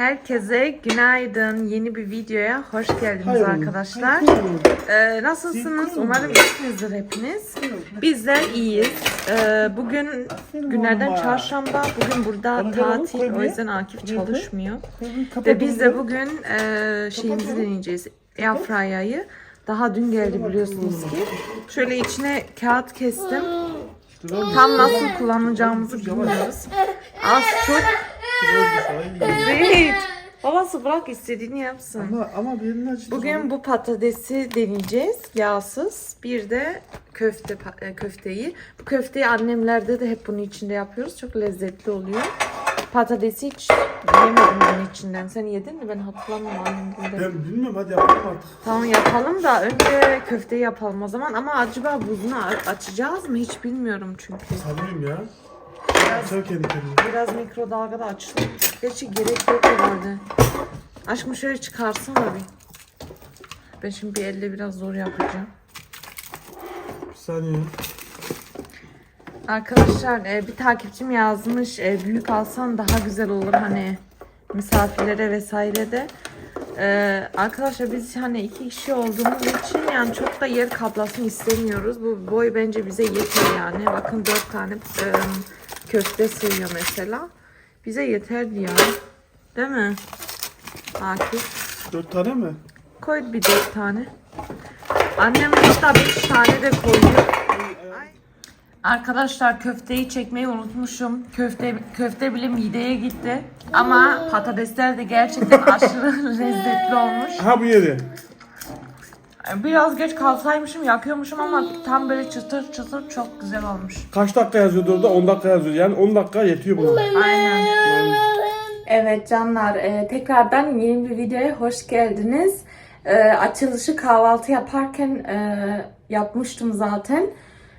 Herkese günaydın. Yeni bir videoya hoş geldiniz Hayır, arkadaşlar. hayır. Ee, nasılsınız? Umarım iyisinizdir hepiniz. Bizler iyiyiz. Ee, bugün günlerden çarşamba. Bugün burada tatil. O yüzden Akif çalışmıyor. Ve biz de bugün e, şeyimizi deneyeceğiz. Airfryer'ı. Daha dün geldi biliyorsunuz ki. Şöyle içine kağıt kestim. Tam nasıl kullanacağımızı bilmiyoruz. Az çok Zeyt. Babası bırak istediğini yapsın. Ama, ama birini acıdı. Bugün bu patatesi deneyeceğiz. Yağsız. Bir de köfte e, köfteyi. Bu köfteyi annemlerde de hep bunun içinde yapıyoruz. Çok lezzetli oluyor. Patatesi hiç yemedim ben içinden. Sen yedin mi? Ben hatırlamıyorum annemden. Ben bilmiyorum hadi yapalım artık. Tamam yapalım da önce köfteyi yapalım o zaman. Ama acaba buzunu açacağız mı? Hiç bilmiyorum çünkü. Sanmıyorum ya. Açar kendi kendine. Biraz mikrodalgada açtım. Gerçi gerek yok herhalde. Aşkım şöyle çıkarsana bir. Ben şimdi bir elle biraz zor yapacağım. Bir saniye. Arkadaşlar e, bir takipçim yazmış e, büyük alsan daha güzel olur hani misafirlere vesaire de. E, arkadaşlar biz hani iki kişi olduğumuz için yani çok da yer kaplasın istemiyoruz. Bu boy bence bize yeter yani. Bakın dört tane e, köfte sığıyor mesela. Bize yeterdi ya. Değil mi? Akif. Dört tane mi? Koy bir dört tane. Annem hatta beş tane de koyuyor. Arkadaşlar köfteyi çekmeyi unutmuşum. Köfte köfte bile mideye gitti. Ama patatesler de gerçekten aşırı lezzetli olmuş. Ha bu yeri. Biraz geç kalsaymışım yakıyormuşum ama tam böyle çıtır çıtır çok güzel olmuş. Kaç dakika yazıyordu orada? 10 dakika yazıyor. Yani 10 dakika yetiyor buna. Aynen. Evet canlar e, tekrardan yeni bir videoya hoş geldiniz. E, açılışı kahvaltı yaparken e, yapmıştım zaten.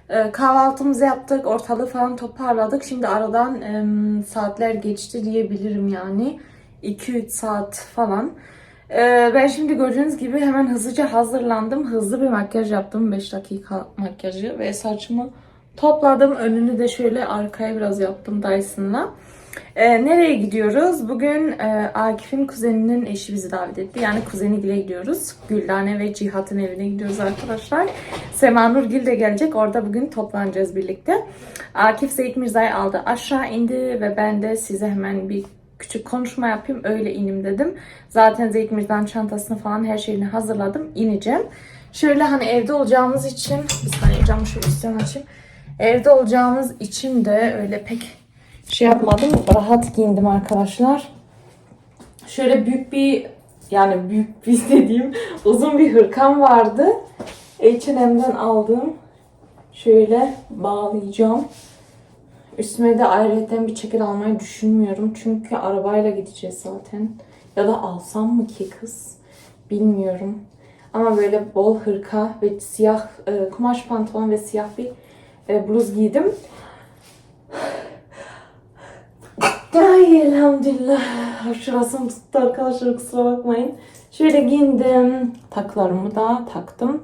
E, kahvaltımızı yaptık, ortalığı falan toparladık. Şimdi aradan e, saatler geçti diyebilirim yani. 2-3 saat falan. E, ben şimdi gördüğünüz gibi hemen hızlıca hazırlandım. Hızlı bir makyaj yaptım. 5 dakika makyajı ve saçımı topladım. Önünü de şöyle arkaya biraz yaptım Dyson'la. Ee, nereye gidiyoruz? Bugün e, Akif'in kuzeninin eşi bizi davet etti. Yani kuzeni Gül'e gidiyoruz. Güldane ve Cihat'ın evine gidiyoruz arkadaşlar. Sema Nur Gül de gelecek. Orada bugün toplanacağız birlikte. Akif Zeyt Mirza'yı aldı. Aşağı indi ve ben de size hemen bir küçük konuşma yapayım. Öyle inim dedim. Zaten Zeyt Mirza'nın çantasını falan her şeyini hazırladım. İneceğim. Şöyle hani evde olacağımız için bir saniye camı şöyle üstten açayım. Evde olacağımız için de öyle pek şey yapmadım. Rahat giyindim arkadaşlar. Şöyle büyük bir yani büyük bir dediğim uzun bir hırkam vardı. H&M'den aldım. Şöyle bağlayacağım. Üstüme de ayrıca bir ceket almayı düşünmüyorum. Çünkü arabayla gideceğiz zaten. Ya da alsam mı ki kız? Bilmiyorum. Ama böyle bol hırka ve siyah e, kumaş pantolon ve siyah bir e, bluz giydim. Ay elhamdülillah. Şurasım tuttu arkadaşlar kusura bakmayın. Şöyle giyindim. Taklarımı da taktım.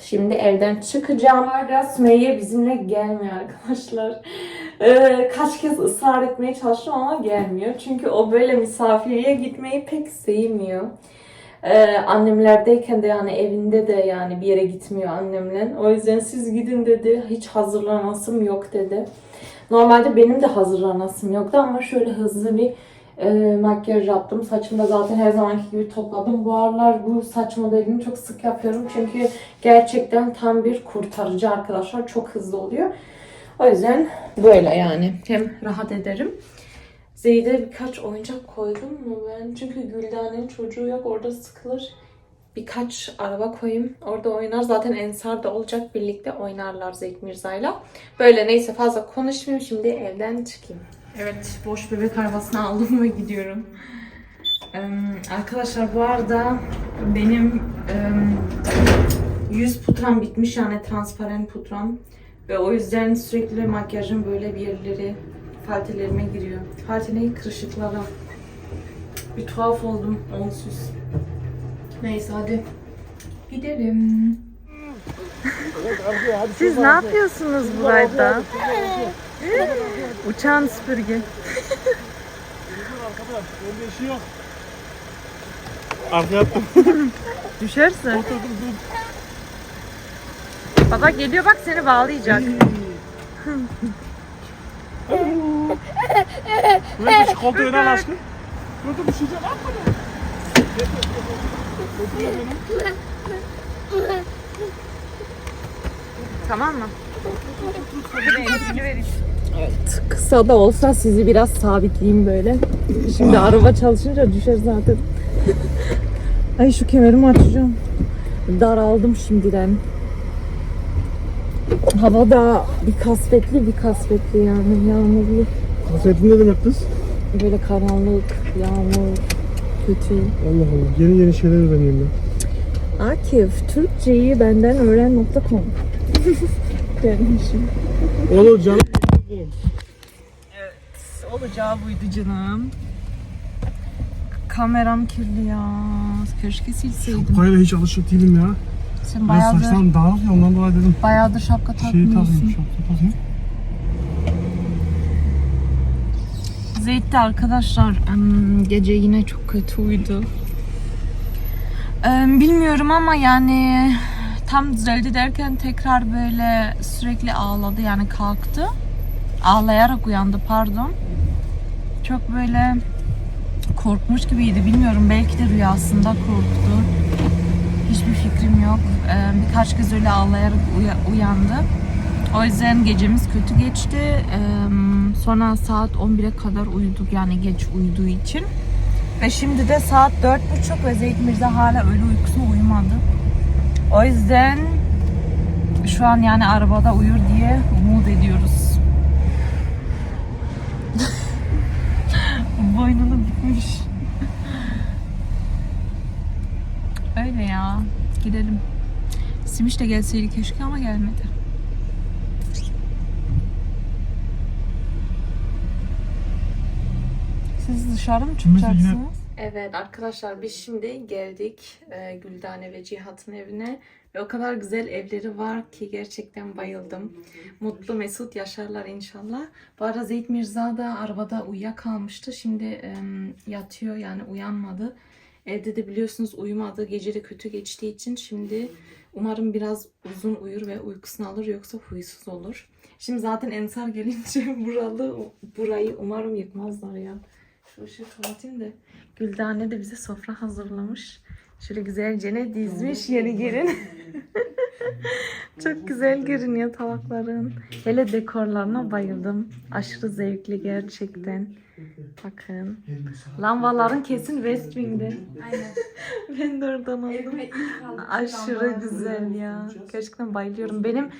Şimdi evden çıkacağım. Hala Sümeyye bizimle gelmiyor arkadaşlar. Ee, kaç kez ısrar etmeye çalıştım ama gelmiyor. Çünkü o böyle misafirliğe gitmeyi pek sevmiyor. Ee, annemlerdeyken de yani evinde de yani bir yere gitmiyor annemle. O yüzden siz gidin dedi. Hiç hazırlanasım yok dedi. Normalde benim de hazırlanasım yoktu ama şöyle hızlı bir e, makyaj yaptım. Saçımı da zaten her zamanki gibi topladım. Bu aralar bu saç modelini çok sık yapıyorum. Çünkü gerçekten tam bir kurtarıcı arkadaşlar. Çok hızlı oluyor. O yüzden böyle yani. Hem rahat ederim. Zeyde birkaç oyuncak koydum mu ben? Çünkü Güldane'nin çocuğu yok. Orada sıkılır. Birkaç araba koyayım. Orada oynar. Zaten Ensar da olacak. Birlikte oynarlar Zeyt Mirza'yla. Böyle neyse fazla konuşmayayım. Şimdi evden çıkayım. Evet. Boş bebek arabasını aldım ve gidiyorum. Ee, arkadaşlar bu arada benim em, yüz pudram bitmiş. Yani transparan pudram. Ve o yüzden sürekli makyajım böyle bir yerleri faltelerime giriyor. Falte ne? Kırışıklara. Bir tuhaf oldum onsuz. Neyse hadi gidelim. Siz ne yapıyorsunuz burada? Uçan süpürge. Orada işi yok. Arkaya attım. Oturdum dur. Baba geliyor bak seni bağlayacak. Şuraya şu koltuğu öne al aşkım. Dur dur düşeceğim. Atma dur. Koltuğu öne. Tamam mı? Evet. Kısa da olsa sizi biraz sabitleyeyim böyle. Şimdi araba çalışınca düşer zaten. Ay şu kemerimi açacağım. Daraldım şimdiden. Hava da bir kasvetli bir kasvetli yani yağmurlu. Kasetin ne demek kız? Böyle karanlık, yağmur, kötü. Allah Allah. Yeni yeni şeyler öğreniyorum ben. Akif, Türkçeyi benden öğren.com Gelmişim. Olur canım. Olacağı buydu canım. Kameram kirli ya. Keşke silseydim. Şapkayla hiç alışık değilim ya. Sen Biraz bayağıdır, saçlarım dağınık ya ondan dolayı dedim. bayağıdır şapka Şeyi takayım, takmıyorsun. şapka takayım. Zeyt de arkadaşlar gece yine çok kötü uyudu. Bilmiyorum ama yani tam düzeldi derken tekrar böyle sürekli ağladı yani kalktı. Ağlayarak uyandı pardon. Çok böyle korkmuş gibiydi bilmiyorum belki de rüyasında korktu. Hiçbir fikrim yok. Em, Birkaç kez öyle ağlayarak uya- uyandı. O yüzden gecemiz kötü geçti. Em, Sonra saat 11'e kadar uyuduk yani geç uyuduğu için. Ve şimdi de saat 4.30 ve Zeyt Mirza hala öyle uykusuna uyumadı. O yüzden şu an yani arabada uyur diye umut ediyoruz. Boynunu bükmüş. Öyle ya. Gidelim. Simiş de gelseydi keşke ama gelmedi. Siz dışarı mı çıkacaksınız? Evet arkadaşlar biz şimdi geldik e, Güldane ve Cihat'ın evine ve o kadar güzel evleri var ki gerçekten bayıldım. Mutlu mesut yaşarlar inşallah. Bu arada Zeyt Mirza da arabada uyuyakalmıştı. Şimdi e, yatıyor yani uyanmadı. Evde de biliyorsunuz uyumadı. Gece de kötü geçtiği için şimdi umarım biraz uzun uyur ve uykusunu alır yoksa huysuz olur. Şimdi zaten Ensar gelince buralı burayı umarım yıkmazlar ya. Şu ışığı kapatayım da. Güldane de bize sofra hazırlamış. Şöyle güzelce ne dizmiş yeni gelin. Çok güzel görünüyor tabakların. Hele dekorlarına bayıldım. Aşırı zevkli gerçekten. Bakın. Lambaların kesin West Wing'de. Aynen. ben de oradan aldım. Aşırı güzel ya. Gerçekten bayılıyorum. Benim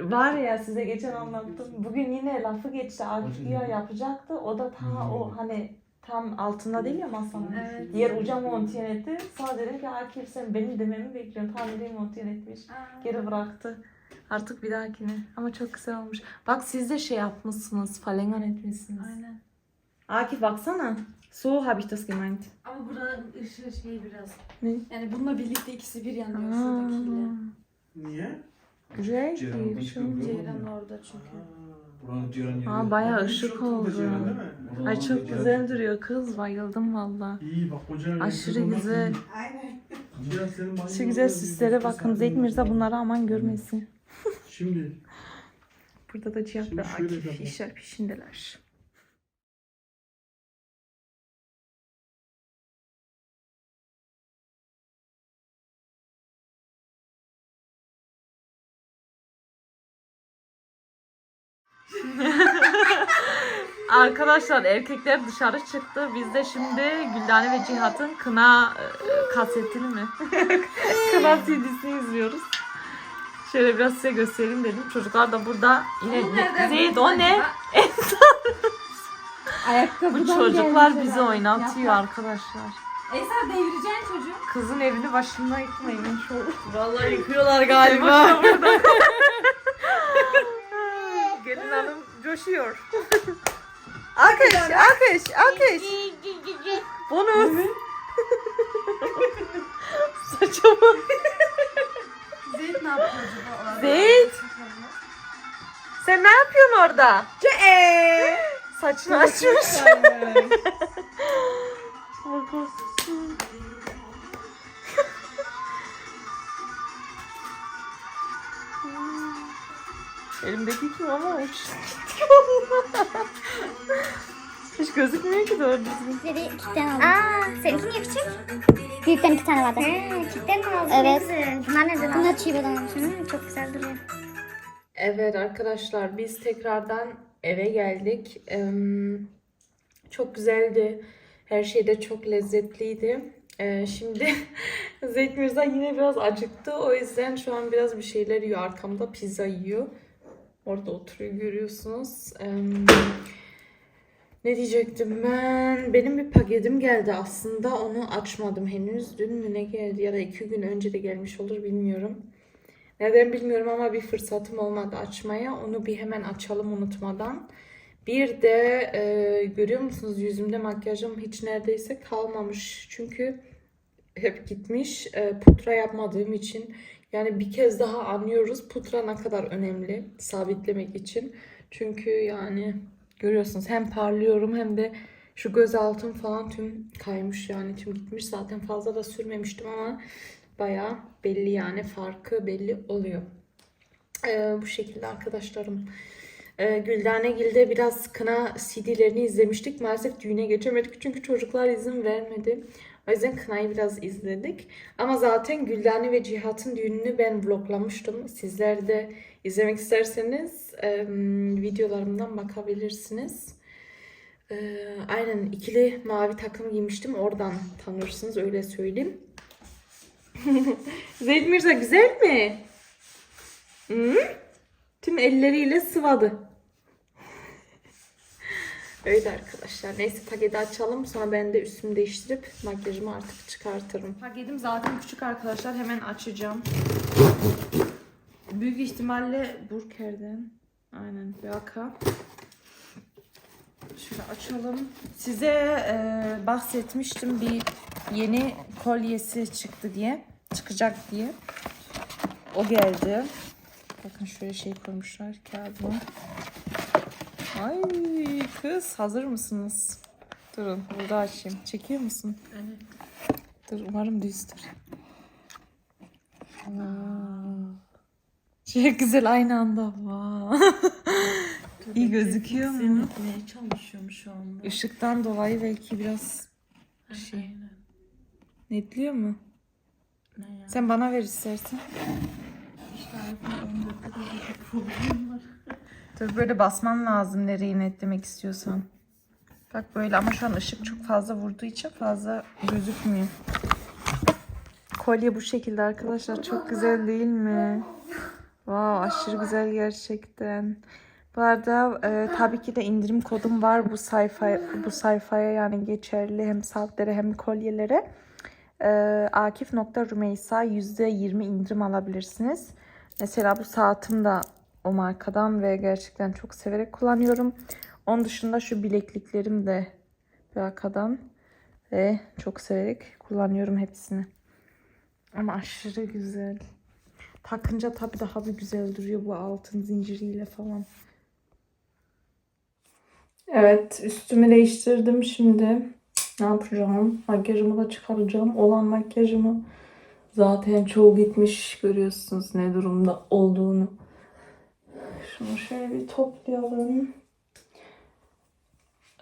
var ya size geçen anlattım. Bugün yine lafı geçti. Akif ya yapacaktı. O da ta o hani tam altında değil ya masanın. Evet. Diğer uca montiyen etti. Sonra dedim ki Akif sen benim dememi bekliyorsun. Tam nereye montiyen etmiş. Aa, Geri bıraktı. Artık bir dahakine. Ama çok güzel olmuş. Bak siz de şey yapmışsınız. Falengan etmişsiniz. Aynen. Akif baksana. So habe ich das gemeint. Ama buranın ışığı şey biraz. Ne? Yani bununla birlikte ikisi bir yanıyor Aa, şuradakiyle. Niye? Güzel Ceyran Ceyran orada çünkü. Buranın yeri. Aa bayağı ışık oldu. Buranın Ay çok Ceyran- güzel duruyor kız. Bayıldım valla. İyi bak koca Aşırı güzel. Aynen. Şu güzel süslere bakın. Zeyt Mirza bunları aman görmesin. Şimdi Burada da Cihat Şimdi ve şöyle Akif yapalım. işler peşindeler. Arkadaşlar erkekler dışarı çıktı. Biz de şimdi Güldane ve Cihat'ın kına e, kasetini mi? kına CD'sini izliyoruz. Şöyle biraz size göstereyim dedim. Çocuklar da burada yine Zeyt o ne? Ayakkabıdan Bu çocuklar gelmiş bizi herhalde. oynatıyor Yaprak. arkadaşlar. Eser devireceksin çocuğu. Kızın evini başımdan yıkmayın şu. Vallahi yıkıyorlar Gelin hanım coşuyor. Akış, akış, akış. Bonus. Saçma. Zeyt ne yapıyor acaba? Zeyt. Sen ne yapıyorsun orada? Saçını açmış. Elimdeki kim ama uç. Hiç gözükmüyor ki doğru düzgün. Bizleri küçükten aldım. Aa, seninki niye küçük? Büyükten iki tane vardı. He, küçükten mi aldın? Evet. Bunlar nereden aldın? Bunlar çiğbeden almışım. Çok güzel duruyor. Evet arkadaşlar biz tekrardan eve geldik. Eee, Çok güzeldi. Her şey de çok lezzetliydi. Eee, Şimdi Zeyt Mirza yine biraz acıktı. O yüzden şu an biraz bir şeyler yiyor. Arkamda pizza yiyor. Orada oturuyor görüyorsunuz. Eee, Ne diyecektim ben? Benim bir paketim geldi aslında. Onu açmadım henüz. Dün mü ne geldi ya da iki gün önce de gelmiş olur bilmiyorum. Neden bilmiyorum ama bir fırsatım olmadı açmaya. Onu bir hemen açalım unutmadan. Bir de e, görüyor musunuz yüzümde makyajım hiç neredeyse kalmamış. Çünkü hep gitmiş e, pudra yapmadığım için. Yani bir kez daha anlıyoruz pudra ne kadar önemli sabitlemek için. Çünkü yani görüyorsunuz hem parlıyorum hem de şu göz altım falan tüm kaymış yani tüm gitmiş. Zaten fazla da sürmemiştim ama bayağı belli yani farkı belli oluyor. Ee, bu şekilde arkadaşlarım. Ee, Güldanegil'de biraz kına CD'lerini izlemiştik. Maalesef düğüne geçemedik çünkü çocuklar izin vermedi. O yüzden kınayı biraz izledik. Ama zaten Güldane ve Cihat'ın düğününü ben vloglamıştım. Sizler de izlemek isterseniz e, videolarımdan bakabilirsiniz. E, aynen ikili mavi takım giymiştim. Oradan tanırsınız öyle söyleyeyim. Zeyd Mirza güzel mi? Hı? Tüm elleriyle sıvadı. Öyle arkadaşlar. Neyse paketi açalım. Sonra ben de üstümü değiştirip makyajımı artık çıkartırım. Paketim zaten küçük arkadaşlar. Hemen açacağım. Büyük ihtimalle Burker'den. Aynen. Yaka. Şöyle açalım. Size e, bahsetmiştim bir yeni kolyesi çıktı diye. Çıkacak diye. O geldi. Bakın şöyle şey koymuşlar kağıdına. Ay kız hazır mısınız? Durun burada açayım. Çekiyor musun? Evet. Dur umarım düzdür. Wow. Çok güzel aynı anda. Wow. İyi gözüküyor mu? Seni çalışıyorum şu anda. Işıktan dolayı belki biraz şey. Aynen. Netliyor mu? Ne ya? Sen bana ver istersen. İşte iPhone 14'te de bir problem var. Dur böyle basman lazım nereyi netlemek istiyorsan. Bak böyle ama şu an ışık çok fazla vurduğu için fazla gözükmüyor. Kolye bu şekilde arkadaşlar. Çok güzel değil mi? Wow, aşırı güzel gerçekten. Bu arada e, tabii ki de indirim kodum var bu sayfa bu sayfaya yani geçerli hem saatlere hem kolyelere. E, Akif.Rümeysa %20 indirim alabilirsiniz. Mesela bu saatim de o markadan ve gerçekten çok severek kullanıyorum. Onun dışında şu bilekliklerim de markadan ve çok severek kullanıyorum hepsini. Ama aşırı güzel. Takınca tabii daha bir güzel duruyor bu altın zinciriyle falan. Evet üstümü değiştirdim şimdi. Ne yapacağım? Makyajımı da çıkaracağım. Olan makyajımı zaten çoğu gitmiş. Görüyorsunuz ne durumda olduğunu. Şunu şöyle bir toplayalım.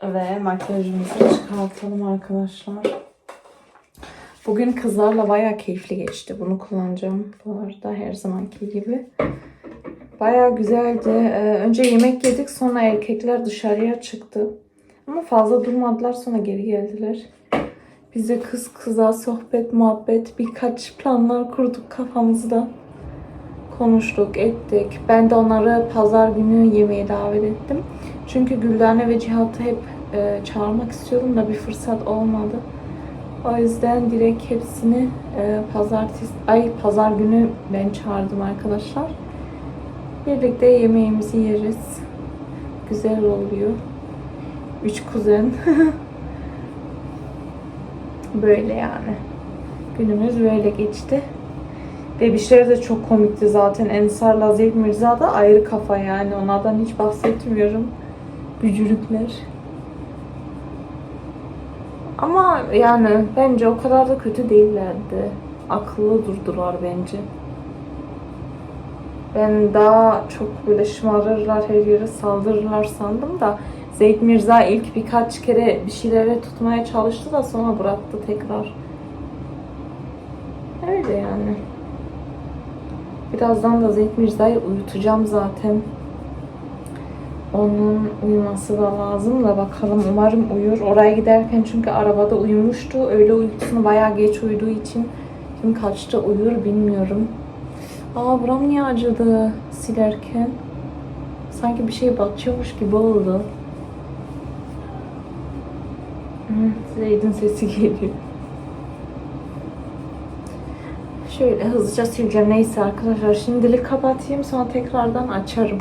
Ve makyajımızı çıkartalım arkadaşlar. Bugün kızlarla bayağı keyifli geçti. Bunu kullanacağım bu arada her zamanki gibi. Bayağı güzeldi. Ee, önce yemek yedik sonra erkekler dışarıya çıktı. Ama fazla durmadılar sonra geri geldiler. Biz de kız kıza sohbet, muhabbet, birkaç planlar kurduk kafamızda. Konuştuk, ettik. Ben de onları pazar günü yemeğe davet ettim. Çünkü Güldane ve Cihat'ı hep e, çağırmak istiyorum da bir fırsat olmadı. O yüzden direkt hepsini e, pazartesi, ay pazar günü ben çağırdım arkadaşlar. Birlikte yemeğimizi yeriz. Güzel oluyor. Üç kuzen. böyle yani. Günümüz böyle geçti. Bebişleri de çok komikti zaten. Ensar'la Zeyd Mirza da ayrı kafa yani. Onlardan hiç bahsetmiyorum. Bücürükler. Ama yani bence o kadar da kötü değillerdi. Akıllı durdular bence. Ben daha çok böyle şımarırlar, her yere saldırırlar sandım da Zeyd Mirza ilk birkaç kere bir şeylere tutmaya çalıştı da sonra bıraktı tekrar. Öyle yani. Birazdan da Zeyd Mirza'yı uyutacağım zaten. Onun uyuması da lazım da bakalım umarım uyur. Oraya giderken çünkü arabada uyumuştu. Öyle uykusunu bayağı geç uyuduğu için kim kaçta uyur bilmiyorum. Aa buram niye acıdı silerken? Sanki bir şey batıyormuş gibi oldu. Zeyd'in sesi geliyor. Şöyle hızlıca sileceğim. Neyse arkadaşlar şimdilik kapatayım sonra tekrardan açarım.